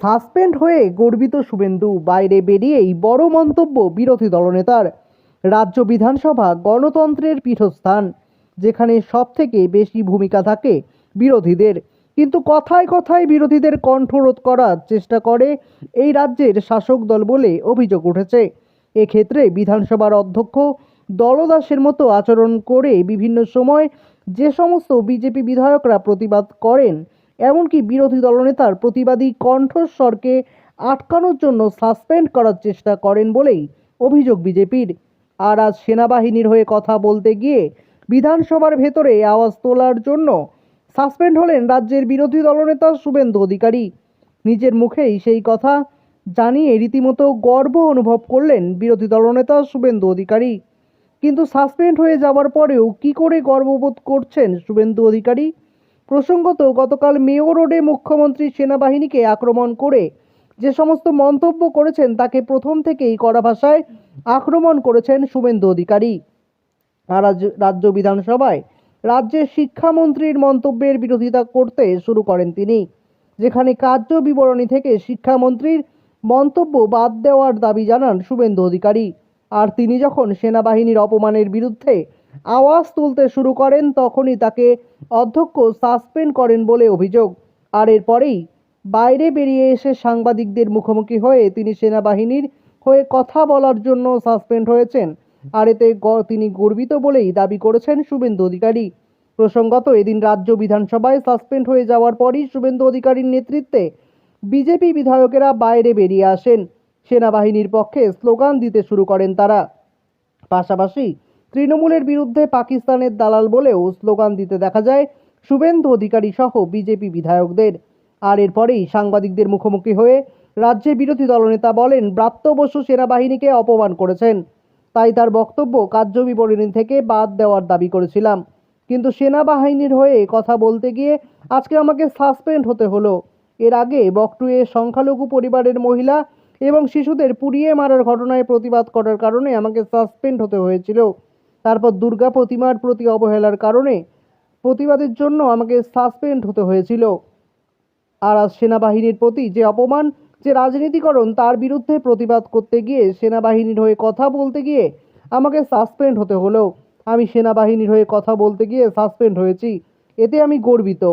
Suspend হয়ে গর্বিত শুভেন্দু বাইরে বেরিয়েই বড় মন্তব্য বিরোধী দলনেতার। রাজ্য বিধানসভা গণতন্ত্রের পীঠস্থান, যেখানে সবথেকে বেশি ভূমিকা থাকে বিরোধীদের। কিন্তু কথায় কথায় বিরোধীদের কণ্ঠরোধ করার চেষ্টা করে এই রাজ্যের শাসক দল বলে অভিযোগ উঠেছে। এক্ষেত্রে বিধানসভার অধ্যক্ষ দলদাসের মতো আচরণ করে বিভিন্ন সময় যে সমস্ত বিজেপি বিধায়করা প্রতিবাদ করেন এমনকি বিরোধী দলনেতার প্রতিবাদী কণ্ঠস্বরকে আটকানোর জন্য সাসপেন্ড করার চেষ্টা করেন বলেই অভিযোগ বিজেপির। আর আজ সেনাবাহিনীর হয়ে কথা বলতে গিয়ে বিধানসভার ভেতরে আওয়াজ তোলার জন্য সাসপেন্ড হলেন রাজ্যের বিরোধী দলনেতা শুভেন্দু অধিকারী। নিজের মুখেই সেই কথা জানিয়ে রীতিমতো গর্ব অনুভব করলেন বিরোধী দলনেতা শুভেন্দু অধিকারী। কিন্তু সাসপেন্ড হয়ে যাওয়ার পরেও কি করে গর্ববোধ করছেন শুভেন্দু অধিকারী? প্রসঙ্গত, গতকাল মেয়ো রোডে মুখ্যমন্ত্রী সেনাবাহিনীকে আক্রমণ করে যে সমস্ত মন্তব্য করেছেন তাকে প্রথম থেকেই কড়া ভাষায় আক্রমণ করেছেন শুভেন্দু অধিকারী। রাজ্য বিধানসভায় রাজ্যের শিক্ষামন্ত্রীর মন্তব্যের বিরোধিতা করতে শুরু করেন তিনি, যেখানে কার্য বিবরণী থেকে শিক্ষামন্ত্রীর মন্তব্য বাদ দেওয়ার দাবি জানান শুভেন্দু অধিকারী। আর তিনি যখন সেনাবাহিনীর অপমানের বিরুদ্ধে আওয়াজ তুলতে শুরু করেন, তখনই তাকে অধ্যক্ষ সাসপেন্ড করেন বলে অভিযোগ। আর এরপরেই বাইরে বেরিয়ে এসে সাংবাদিকদের মুখোমুখি হয়ে তিনি সেনাবাহিনীর হয়ে কথা বলার জন্য সাসপেন্ড হয়েছেন। আর এতে তিনি গর্বিত বলেই দাবি করেছেন শুভেন্দু অধিকারী। প্রসঙ্গত, এদিন রাজ্য বিধানসভায় সাসপেন্ড হয়ে যাওয়ার পরই শুভেন্দু অধিকারীর নেতৃত্বে বিজেপি বিধায়কেরা বাইরে বেরিয়ে আসেন। সেনাবাহিনীর পক্ষে স্লোগান দিতে শুরু করেন তারা। পাশাপাশি তৃণমূলের বিরুদ্ধে পাকিস্তানের দালাল বলেও স্লোগান দিতে দেখা যায় শুভেন্দু অধিকারী সহ বিজেপি বিধায়কদের। আর এরপরেই সাংবাদিকদের মুখোমুখি হয়ে রাজ্যের বিরোধী দলনেতা বলেন ব্রাত্য বসু সেনাবাহিনীকে অপমান করেছেন। তাই তার বক্তব্য কার্য বিবরণী থেকে বাদ দেওয়ার দাবি করেছিলাম। কিন্তু সেনাবাহিনীর হয়ে কথা বলতে গিয়ে আজকে আমাকে সাসপেন্ড হতে হলো। এর আগে বকটুয়ে সংখ্যালঘু পরিবারের মহিলা এবং শিশুদের পুড়িয়ে মারার ঘটনায় প্রতিবাদ করার কারণে আমাকে সাসপেন্ড হতে হয়েছিল। তারপর দুর্গা প্রতিমার প্রতি অবহেলার কারণে প্রতিবাদের জন্য আমাকে সাসপেন্ড হতে হয়েছিল। আর আজ সেনাবাহিনীর প্রতি যে অপমান, যে রাজনীতিকরণ, তার বিরুদ্ধে প্রতিবাদ করতে গিয়ে সেনাবাহিনীর হয়ে কথা বলতে গিয়ে আমাকে সাসপেন্ড হতে হলো। আমি সেনাবাহিনীর হয়ে কথা বলতে গিয়ে সাসপেন্ড হয়েছি। এতে আমি গর্বিত।